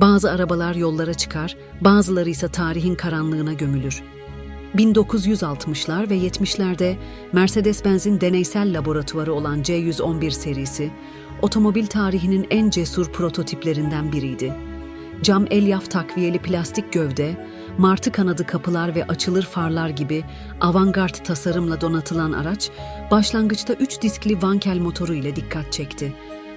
Bazı arabalar yollara çıkar, bazıları ise tarihin karanlığına gömülür. 1960'lar ve 70'lerde Mercedes-Benz'in deneysel laboratuvarı olan C111 serisi, otomobil tarihinin en cesur prototiplerinden biriydi. Cam elyaf takviyeli plastik gövde, martı kanadı kapılar ve açılır farlar gibi avantgard tasarımla donatılan araç, başlangıçta 3 diskli Wankel motoru ile dikkat çekti.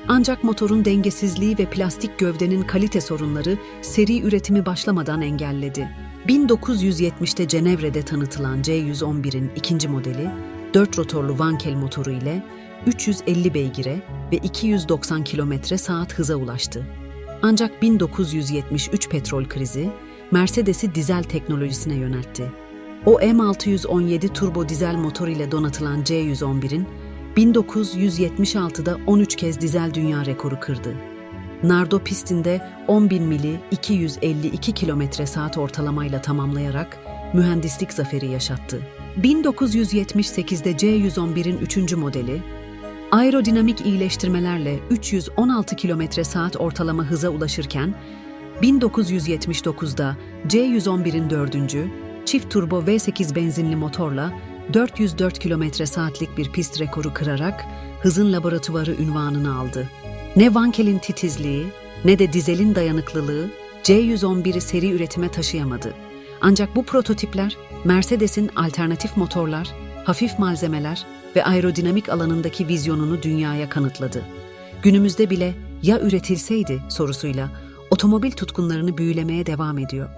Ancak motorun dengesizliği ve plastik gövdenin kalite sorunları seri üretimi başlamadan engelledi. 1970'te Cenevre'de tanıtılan C111'in ikinci modeli, 4 rotorlu Wankel motoru ile 350 beygire ve 290 km saat hıza ulaştı. Ancak 1973 petrol krizi Mercedes'i dizel teknolojisine yöneltti. O M617 turbo dizel motor ile donatılan C111'in 1976'da 13 kez dizel dünya rekoru kırdı. Nardo pistinde 10.000 mili 252 km saat ortalamayla tamamlayarak mühendislik zaferi yaşattı. 1978'de C111'in 3. modeli, aerodinamik iyileştirmelerle 316 km saat ortalama hıza ulaşırken, 1979'da C111'in 4. çift turbo V8 benzinli motorla 404 km saatlik bir pist rekoru kırarak hızın laboratuvarı ünvanını aldı. Ne Wankel'in titizliği ne de dizelin dayanıklılığı C111'i seri üretime taşıyamadı. Ancak bu prototipler Mercedes'in alternatif motorlar, hafif malzemeler ve aerodinamik alanındaki vizyonunu dünyaya kanıtladı. Günümüzde bile ya üretilseydi sorusuyla otomobil tutkunlarını büyülemeye devam ediyor.